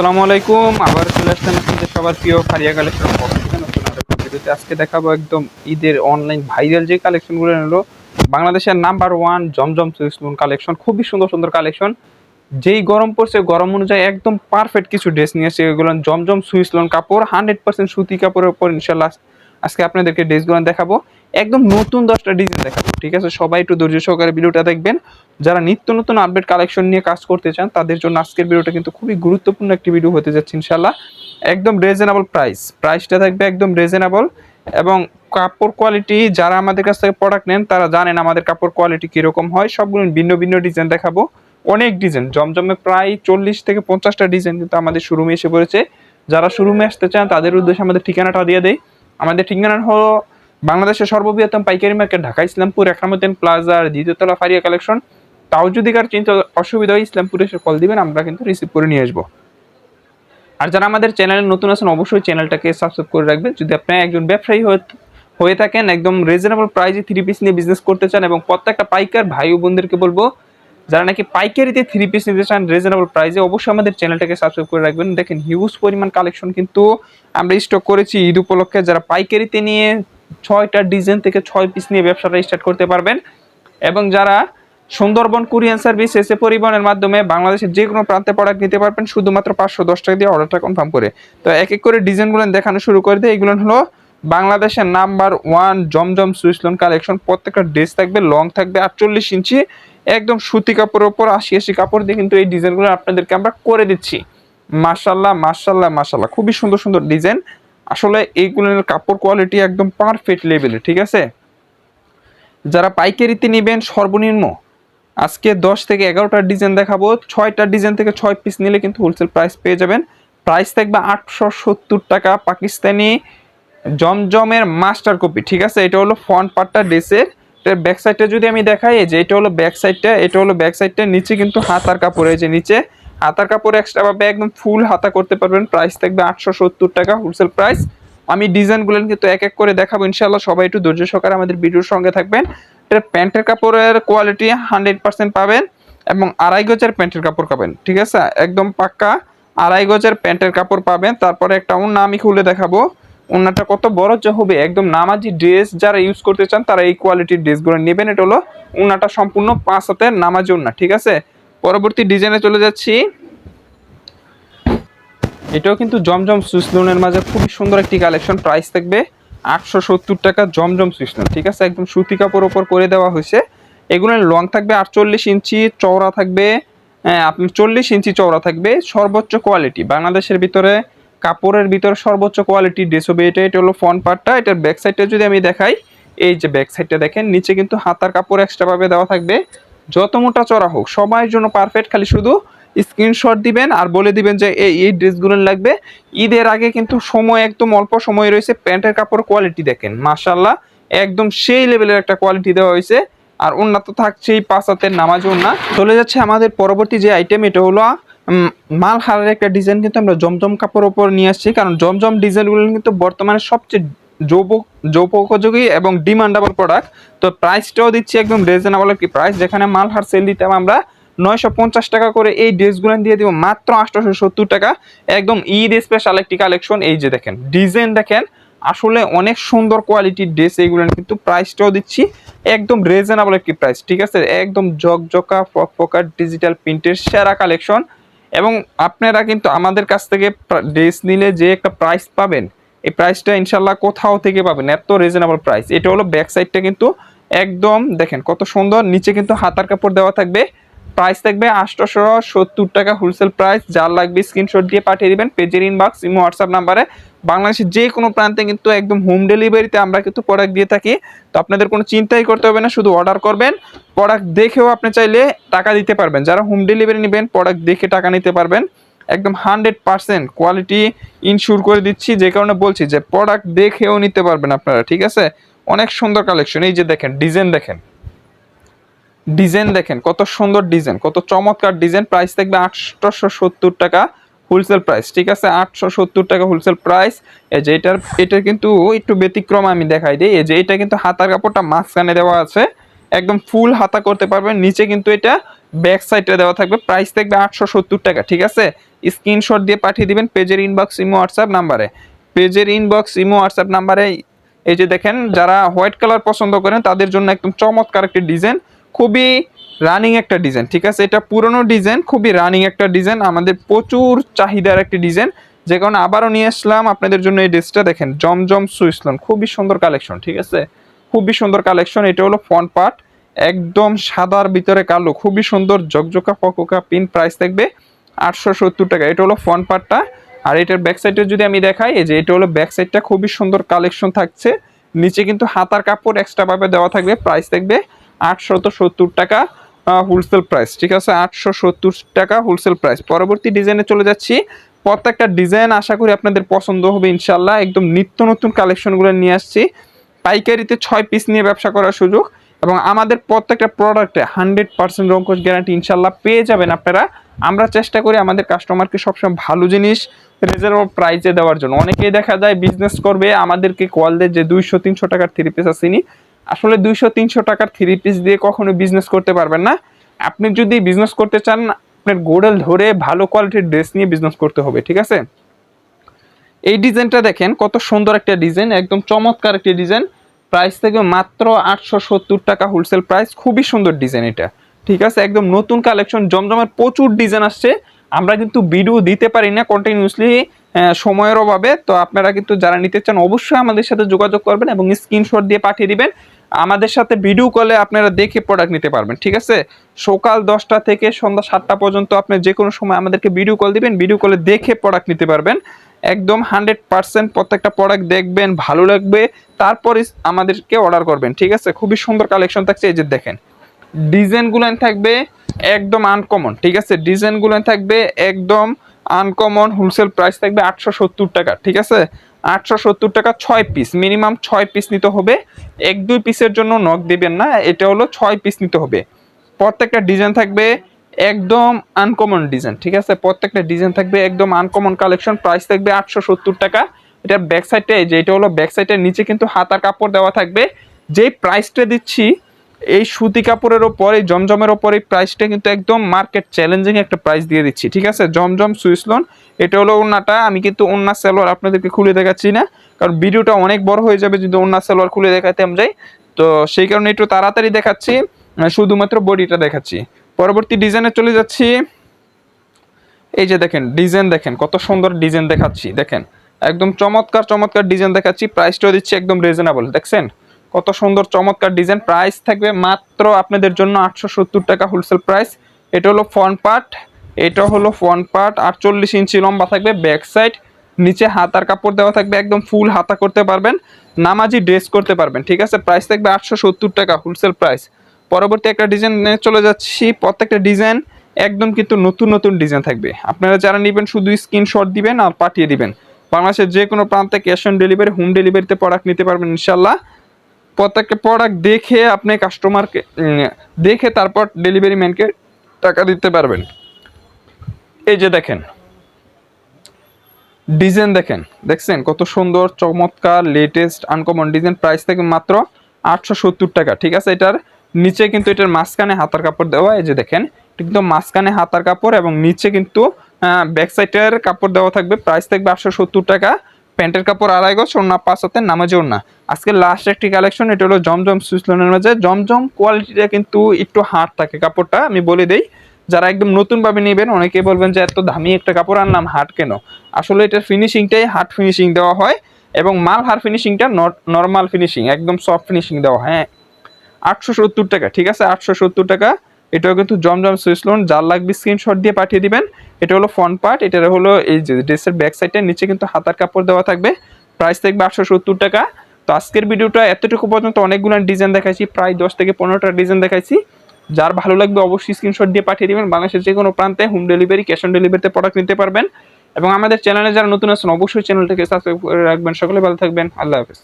আসসালামু আলাইকুম। আবার চলে আসলাম আপনাদের সবার প্রিয় ফারিয়া কালেকশন ভিডিওতে আজকে দেখাবো একদম ঈদের অনলাইন ভাইরাল যে কালেকশনগুলো হলো বাংলাদেশের number one Zamzam Swiss lawn collection খুবই সুন্দর সুন্দর কালেকশন যেই গরম পড়ছে, গরম অনুযায়ী একদম পারফেক্ট কিছু ড্রেস নিয়ে এসে এগুলো জমজম সুইস লোন কাপড় হান্ড্রেড পার্সেন্ট সুতি কাপড়ের উপর ইনশাল্লাহ আজকে আপনাদেরকে ড্রেসগুলো দেখাবো। একদম নতুন দশটা ডিজাইন দেখাবো, ঠিক আছে? সবাই একটু ধৈর্য সহকারে ভিডিওটা দেখবেন। যারা নিত্য নতুন আপডেট কালেকশন নিয়ে কাজ করতে চান, তাদের জন্য আজকের ভিডিওটা কিন্তু খুবই গুরুত্বপূর্ণ একটি ভিডিও হতে যাচ্ছে ইনশাল্লাহ একদম রিজনেবল প্রাইস প্রাইসটা থাকবে একদম রিজনেবল এবং কাপড় কোয়ালিটি যারা আমাদের কাছ থেকে প্রোডাক্ট নেন, তারা জানেন আমাদের কাপড় কোয়ালিটি কীরকম হয়। সবগুলো ভিন্ন ভিন্ন ডিজাইন দেখাবো। অনেক ডিজাইন জমজমে প্রায় চল্লিশ থেকে পঞ্চাশটা ডিজাইন কিন্তু আমাদের শোরুমে এসে পড়েছে। যারা শোরুমে আসতে চান, তাদের উদ্দেশ্যে আমাদের ঠিকানাটা দিয়ে দেয় আমাদের ঠিকানা হলো বাংলাদেশের সর্ববৃহত্তম পাইকারি মার্কেট ঢাকা, ইসলামপুর, একরামুদ্দিন প্লাজার দ্বিতীয়তলা ফারিয়া কালেকশন তাও যদি কার চিন্তা অসুবিধা হয়, ইসলামপুরে এসে কল দিবেন, আমরা কিন্তু রিসিভ করে নিয়ে আসব। আর যারা আমাদের চ্যানেলে নতুন আছেন, অবশ্যই চ্যানেলটাকে সাবস্ক্রাইব করে রাখবেন। যদি আপনি একজন ব্যবসায়ী হয়ে থাকেন, একদম রিজনেবল প্রাইসে থ্রি পিস নিয়ে বিজনেস করতে চান এবং প্রত্যেকটা পাইকার ভাই ও বোনদেরকে বলব, যারা নাকি পাইকারিতে থ্রি পিস নিতে চান রিজনেবল প্রাইসে অবশ্যই আমাদের চ্যানেলটাকে সাবস্ক্রাইব করে রাখবেন। দেখেন হিউজ পরিমাণ কালেকশন কিন্তু আমরা স্টক করেছি ঈদ উপলক্ষে। যারা পাইকারিতে নিয়ে ছয়টা ডিজাইন থেকে ছয় পিস নিয়ে ব্যবসাটা স্টার্ট করতে পারবেন। এবং যারা সুন্দরবন কুরিয়ান সার্ভিস এসে পরিবহনের মাধ্যমে বাংলাদেশের যে কোনো প্রান্তে প্রোডাক্ট নিতে পারবেন, শুধুমাত্র পাঁচশো দশ টাকা দিয়ে অর্ডারটা কনফার্ম করে। তো এক এক করে ডিজাইনগুলো দেখানো শুরু করে দেয় এগুলো হলো বাংলাদেশের number one Zamzam swiss lawn collection. প্রত্যেকটা ড্রেস থাকবে লং থাকবে, আটচল্লিশ ইঞ্চি, একদম সুতি কাপড়ের ওপর আশি আশি কাপড় দিয়ে কিন্তু এই ডিজাইনগুলো আপনাদেরকে আমরা করে দিচ্ছি। মার্শাল্লাহ মার্শাল্লাহ মার্শাল্লাহ খুবই সুন্দর সুন্দর ডিজাইন। আসলে এইগুলোর কাপড় কোয়ালিটি একদম পারফেক্ট লেভেলে ঠিক আছে? যারা পাইকারিতে নেবেন, সর্বনিম্ন আজকে দশ থেকে এগারোটা ডিজাইন দেখাবো, ছয়টা ডিজাইন থেকে ছয় পিস নিলে কিন্তু হোলসেল প্রাইস পেয়ে যাবেন। প্রাইস থাকবে আটশো সত্তর টাকা পাকিস্তানি জমজমের মাস্টার কপি ঠিক আছে? এটা হলো ফ্রন্ট পার্টটা ড্রেসের এটার ব্যাক সাইডটা যদি আমি দেখাই যে এটা হলো ব্যাক সাইডটা এটা হলো ব্যাক সাইডটা নিচে কিন্তু হাতার কাপড়, এই যে নিচে। হাতার কাপড় এক্সট্রা পাবে একদম ফুল হাতা করতে পারবেন। প্রাইস থাকবে আটশো সত্তর টাকা হোলসেল প্রাইস আমি ডিজাইনগুলো কিন্তু এক এক করে দেখাবো ইনশাল্লাহ সবাই একটু ধৈর্য সহকারে আমাদের ভিডিওর সঙ্গে থাকবেন। এটার প্যান্টের কাপড়ের কোয়ালিটি হান্ড্রেড পার্সেন্ট পাবেন এবং আড়াই গজের প্যান্টের কাপড় পাবেন, ঠিক আছে? একদম পাক্কা আড়াই গজের প্যান্টের কাপড় পাবেন। তারপরে একটা ওন্না আমি খুলে দেখাবো। ওন্নাটা কত বড় যে হবে, একদম নামাজি ড্রেস যারা ইউজ করতে চান, তারা এই কোয়ালিটির ড্রেসগুলো নেবেন। এটা হলো ওন্নাটা সম্পূর্ণ পাঁচ হাতের নামাজি ওন্না, ঠিক আছে? পরবর্তী ডিজাইনে চলে যাচ্ছি। এটাও কিন্তু জমজম সুইসলুনের মাঝে খুবই সুন্দর একটি কালেকশন প্রাইস থাকবে। আটশো সত্তর টাকা জমজম সুইসলুন ঠিক আছে? একদম সুতি কাপড় ওপর করে দেওয়া হয়েছে। এগুলোর লং থাকবে আটচল্লিশ ইঞ্চি চওড়া থাকবে হ্যাঁ, চল্লিশ ইঞ্চি চওড়া থাকবে সর্বোচ্চ কোয়ালিটি বাংলাদেশের ভিতরে কাপড়ের ভিতরে সর্বোচ্চ কোয়ালিটি ড্রেস হবে। এটা এটা হলো ফ্রন্ট পার্টটা এটার ব্যাক সাইডটা যদি আমি দেখাই এই যে ব্যাক সাইডটা দেখেন নিচে কিন্তু হাতার কাপড় এক্সট্রাভাবে দেওয়া থাকবে। যত মোটা চড়া হোক সবার জন্য পারফেক্ট খালি শুধু স্ক্রিনশট দিবেন আর বলে দিবেন যে, এই এই ড্রেসগুলো লাগবে। ঈদের আগে কিন্তু সময়, একদম অল্প সময় রয়েছে, প্যান্টের কাপড় কোয়ালিটি দেখেন। মাশাল্লাহ একদম সেই লেভেলের একটা কোয়ালিটি দেওয়া হয়েছে। আর উন্নত থাকছেই, পাঁচ হাতের নামাজ উন্না চলে যাচ্ছে আমাদের পরবর্তী যে আইটেম এটা হলো মাল হারের একটা ডিজাইন কিন্তু আমরা জমজম কাপড় ওপর নিয়ে আসছি। কারণ জমজম ডিজাইনগুলো কিন্তু বর্তমানে সবচেয়ে যৌপোপযোগী এবং ডিমান্ডেবল প্রোডাক্ট তো প্রাইসটাও দিচ্ছি একদম রিজনেবল একটি প্রাইস যেখানে মাল হার সেল দিতাম আমরা নয়শো পঞ্চাশ টাকা করে এই ড্রেসগুলো দিয়ে দিব মাত্র আটশোশো সত্তর টাকা। একদম ঈদ স্পেশাল একটি কালেকশন এই যে দেখেন ডিজাইন দেখেন, আসলে অনেক সুন্দর কোয়ালিটির ড্রেস এইগুলো কিন্তু প্রাইসটাও দিচ্ছি। একদম রিজনেবল একটি প্রাইস ঠিক আছে? একদম জকজকা ফকফকা ডিজিটাল প্রিন্টের সেরা কালেকশন এবং আপনারা কিন্তু আমাদের কাছ থেকে ড্রেস নিলে যে একটা প্রাইস পাবেন এই প্রাইসটা ইনশাল্লাহ কোথাও থেকে পাবেন, এত রিজনেবল প্রাইস এটা হলো ব্যাক সাইডটা কিন্তু একদম, দেখেন কত সুন্দর, নিচে কিন্তু হাতার কাপড় দেওয়া থাকবে। প্রাইস থাকবে আটশোশো সত্তর টাকা হোলসেল প্রাইস যার লাগবে স্ক্রিনশট দিয়ে পাঠিয়ে দেবেন পেজের ইনবক্স ইমো হোয়াটসঅ্যাপ নাম্বারে বাংলাদেশের যে কোনো প্রান্তে কিন্তু একদম হোম ডেলিভারিতে আমরা কিন্তু প্রোডাক্ট দিয়ে থাকি। তো আপনাদের কোনো চিন্তাই করতে হবে না, শুধু অর্ডার করবেন প্রোডাক্ট দেখেও আপনি চাইলে টাকা দিতে পারবেন। যারা হোম ডেলিভারি নেবেন প্রোডাক্ট দেখে টাকা নিতে পারবেন। একদম হান্ড্রেড পার্সেন্ট কোয়ালিটি ইনশিওর করে দিচ্ছি, যে কারণে বলছি যে প্রোডাক্ট দেখেও নিতে পারবেন আপনারা, ঠিক আছে? অনেক সুন্দর কালেকশন এই যে দেখেন ডিজাইন দেখেন। ডিজাইন দেখেন, কত সুন্দর ডিজাইন কত চমৎকার ডিজাইন প্রাইস থাকবে আটশোশো সত্তর টাকা হোলসেল প্রাইস ঠিক আছে? আটশো সত্তর টাকা হোলসেল প্রাইস এই যে এটার, এটা কিন্তু একটু ব্যতিক্রম আমি দেখাই দিই, এই যে এটা কিন্তু হাতার কাপড়টা মাঝখানে দেওয়া আছে, একদম ফুল হাতা করতে পারবেন, নিচে কিন্তু এটা ব্যাক সাইডে দেওয়া থাকবে। প্রাইস থাকবে আটশো সত্তর টাকা, ঠিক আছে? স্ক্রিনশট দিয়ে পাঠিয়ে দিবেন পেজের ইনবক্স ইমো হোয়াটসঅ্যাপ নাম্বারে পেজের ইনবক্স ইমো হোয়াটসঅ্যাপ নাম্বারে এই যে দেখেন, যারা হোয়াইট কালার পছন্দ করেন, তাদের জন্য একদম চমৎকার একটা ডিজাইন। খুবই রানিং একটা ডিজাইন, ঠিক আছে? এটা পুরনো ডিজাইন, খুবই রানিং একটা ডিজাইন। আমাদের প্রচুর চাহিদার একটি ডিজাইন। যে কারণে আবারও নিয়ে আসলাম আপনাদের জন্য এই ড্রেসটা, দেখেন, জমজম সুইসলন খুবই সুন্দর কালেকশন ঠিক আছে? খুবই সুন্দর কালেকশন এটা হলো ফ্রন্ট পার্ট একদম সাদার ভিতরে কালো, খুবই সুন্দর জকজকা পকোকা পিন প্রাইস থাকবে আটশো সত্তর টাকা। এটা হলো ফ্রন্ট পার্টটা আর এটার ব্যাক সাইডে যদি আমি দেখাই, এই যে এটা হলো ব্যাক সাইডটা খুবই সুন্দর কালেকশন থাকছে। নিচে কিন্তু হাতার কাপড় এক্সট্রা ভাবে দেওয়া থাকবে প্রাইস থাকবে আটশত সত্তর টাকা হোলসেল প্রাইস ঠিক আছে? আটশো সত্তর টাকা হোলসেল প্রাইস পরবর্তী ডিজাইনে চলে যাচ্ছি। প্রত্যেকটা ডিজাইন আশা করি আপনাদের পছন্দ হবে ইনশাল্লাহ একদম নিত্য নতুন কালেকশনগুলো নিয়ে আসছি। পাইকারিতে ছয় পিস নিয়ে ব্যবসা করার সুযোগ। এবং আমাদের প্রত্যেকটা প্রোডাক্টে হান্ড্রেড পার্সেন্ট রঙ্কশ গ্যারান্টি ইনশাল্লাহ পেয়ে যাবেন আপনারা। আমরা চেষ্টা করি আমাদের কাস্টমারকে সবসময় ভালো জিনিস রিজনেবল প্রাইসে দেওয়ার জন্য। অনেকেই দেখা যায় বিজনেস করবে, আমাদেরকে কল দেয় যে দুইশো তিনশো টাকার থ্রি পিস আসেনি আসলে দুইশো তিনশো টাকার থ্রি পিস দিয়ে কখনো বিজনেস করতে পারবেন না। আপনি যদি বিজনেস করতে চান, আপনার গোডেল ধরে ভালো কোয়ালিটির ড্রেস নিয়ে বিজনেস করতে হবে, ঠিক আছে? এই ডিজাইনটা দেখেন, কত সুন্দর একটা ডিজাইন একদম চমৎকার একটা ডিজাইন প্রাইস থেকে মাত্র আটশো সত্তর টাকা হোলসেল প্রাইস খুবই সুন্দর ডিজাইন এটা। ঠিক আছে? একদম নতুন কালেকশন জমজমের প্রচুর ডিজাইন আসছে। আমরা কিন্তু ভিডিও দিতে পারি না কন্টিনিউসলি সময়ের অভাবে। তো আপনারা কিন্তু যারা নিতে চান, অবশ্যই আমাদের সাথে যোগাযোগ করবেন এবং স্ক্রিনশট দিয়ে পাঠিয়ে দিবেন। আমাদের সাথে ভিডিও কলে আপনারা দেখে প্রোডাক্ট নিতে পারবেন। ঠিক আছে? সকাল দশটা থেকে সন্ধ্যা সাতটা পর্যন্ত আপনি যে কোনো সময় আমাদেরকে ভিডিও কল দিবেন। ভিডিও কলে দেখে প্রোডাক্ট নিতে পারবেন। একদম হান্ড্রেড পার্সেন্ট প্রত্যেকটা প্রোডাক্ট দেখবেন, ভালো লাগবে, তারপরে আমাদেরকে অর্ডার করবেন, ঠিক আছে? খুবই সুন্দর কালেকশন থাকছে, এই যে দেখেন। ডিজাইনগুলো থাকবে একদম আনকমন ঠিক আছে? ডিজাইনগুলো থাকবে একদম আনকমন হোলসেল প্রাইস থাকবে আটশো সত্তর টাকা, ঠিক আছে? আটশো সত্তর টাকা ছয় পিস মিনিমাম ছয় পিস নিতে হবে। এক দুই পিসের জন্য নখ দিবেন না, এটা হলো ছয় পিস নিতে হবে। প্রত্যেকটা ডিজাইন থাকবে একদম আনকমন ডিজাইন ঠিক আছে? প্রত্যেকটা ডিজাইন থাকবে একদম আনকমন কালেকশন প্রাইস থাকবে আটশো সত্তর টাকা। এটার ব্যাক সাইডে যে এটা হলো ব্যাক সাইডের নিচে কিন্তু হাতার কাপড় দেওয়া থাকবে। যেই প্রাইসটা দিচ্ছি, এই সুতি কাপড়ের ওপর জমজমের ওপর, এই প্রাইসটা কিন্তু একদম মার্কেট চ্যালেঞ্জিং একটা প্রাইস দিয়ে দিচ্ছি, ঠিক আছে? জমজম সুইসলন এটা হলো ওনাটা আমি কিন্তু ওনার সালোয়ার আপনাদেরকে খুলে দেখাচ্ছি না, কারণ ভিডিওটা অনেক বড় হয়ে যাবে যদি ওনার সালোয়ার খুলে দেখাতাম যাই। তো সেই কারণে একটু তাড়াতাড়ি দেখাচ্ছি শুধুমাত্র বডিটা দেখাচ্ছি। পরবর্তী ডিজাইনে চলে যাচ্ছি। এই যে দেখেন ডিজাইন দেখেন, কত সুন্দর ডিজাইন দেখাচ্ছি, দেখেন। একদম চমৎকার চমৎকার ডিজাইন দেখাচ্ছি প্রাইসটাও দিচ্ছি একদম রিজনেবল দেখছেন? কত সুন্দর, চমৎকার ডিজাইন প্রাইস থাকবে মাত্র আপনাদের জন্য আটশো সত্তর টাকা হোলসেল প্রাইস এটা হলো ফ্রন্ট পার্ট এটা হলো ফ্রন্ট পার্ট আটচল্লিশ ইঞ্চি লম্বা থাকবে ব্যাক সাইড নিচে হাতার কাপড় দেওয়া থাকবে, একদম ফুল হাতা করতে পারবেন, নামাজি ড্রেস করতে পারবেন, ঠিক আছে? প্রাইস থাকবে আটশো সত্তর টাকা হোলসেল প্রাইস পরবর্তী একটা ডিজাইন চলে যাচ্ছি। প্রত্যেকটা ডিজাইন একদম কিন্তু নতুন নতুন ডিজাইন থাকবে। আপনারা যারা নেবেন শুধু স্ক্রিনশট দিবেন আর পাঠিয়ে দিবেন। বাংলাদেশের যে কোনো প্রান্তে ক্যাশ অন ডেলিভারি হোম ডেলিভারিতে প্রোডাক্ট নিতে পারবেন ইনশাল্লাহ প্রত্যেকটা প্রোডাক্ট দেখে আপনি কাস্টমারকে দেখে তারপর ডেলিভারি ম্যানকে টাকা দিতে পারবেন। এই যে দেখেন ডিজাইন দেখেন, দেখছেন? কত সুন্দর, চমৎকার লেটেস্ট আনকমন ডিজাইন প্রাইস থেকে মাত্র আটশো সত্তর টাকা, ঠিক আছে? এটার নিচে কিন্তু এটার মাঝখানে হাতার কাপড় দেওয়া, এই যে দেখেন কিন্তু মাঝখানে হাতার কাপড় এবং নিচে কিন্তু ব্যাক সাইডের কাপড় দেওয়া থাকবে। প্রাইস থাকবে আটশো সত্তর টাকা। প্যান্টের কাপড় আড়াই গজ, ওড়না পাঁচ হাতে নামাজে ওড়না। আজকে লাস্ট একটি কালেকশন এটা হলো জমজম সুইসলনের মাঝে। জমজম কোয়ালিটিটা কিন্তু একটু হার্ড থাকে কাপড়টা, আমি বলে দিই। যারা একদম নতুনভাবে নেবেন, অনেকেই বলবেন যে, এত দামি একটা কাপড় আনলাম হার্ড কেন? আসলে এটার ফিনিশিংটাই হার্ড ফিনিশিং দেওয়া হয় এবং মাল হার ফিনিশিংটা নর্মাল ফিনিশিং একদম সফট ফিনিশিং দেওয়া হ্যাঁ। আটশো সত্তর টাকা, ঠিক আছে? আটশো সত্তর টাকা। এটাও কিন্তু জমজম সুইচ লোন যার লাগবে স্ক্রিনশট দিয়ে পাঠিয়ে দিবেন। এটা হলো ফ্রন্ট পার্ট এটা হলো এই যে ড্রেসের ব্যাক সাইডের নিচে কিন্তু হাতার কাপড় দেওয়া থাকবে। প্রাইস থাকবে আটশো সত্তর টাকা। তো আজকের ভিডিওটা এতটুকু পর্যন্ত অনেকগুলো ডিজাইন দেখাইছি, প্রায় দশ থেকে পনেরোটা ডিজাইন দেখাইছি। যার ভালো লাগবে অবশ্যই স্ক্রিনশট দিয়ে পাঠিয়ে দিবেন। বাংলাদেশের যে কোনো প্রান্তে হোম ডেলিভারি ক্যাশ অন ডেলিভারিতে প্রোডাক্ট নিতে পারবেন। এবং আমাদের চ্যানেলে যারা নতুন আছেন, অবশ্যই চ্যানেলটাকে সাবস্ক্রাইব করে রাখবেন। সকলে ভালো থাকবেন। আল্লাহ হাফেজ।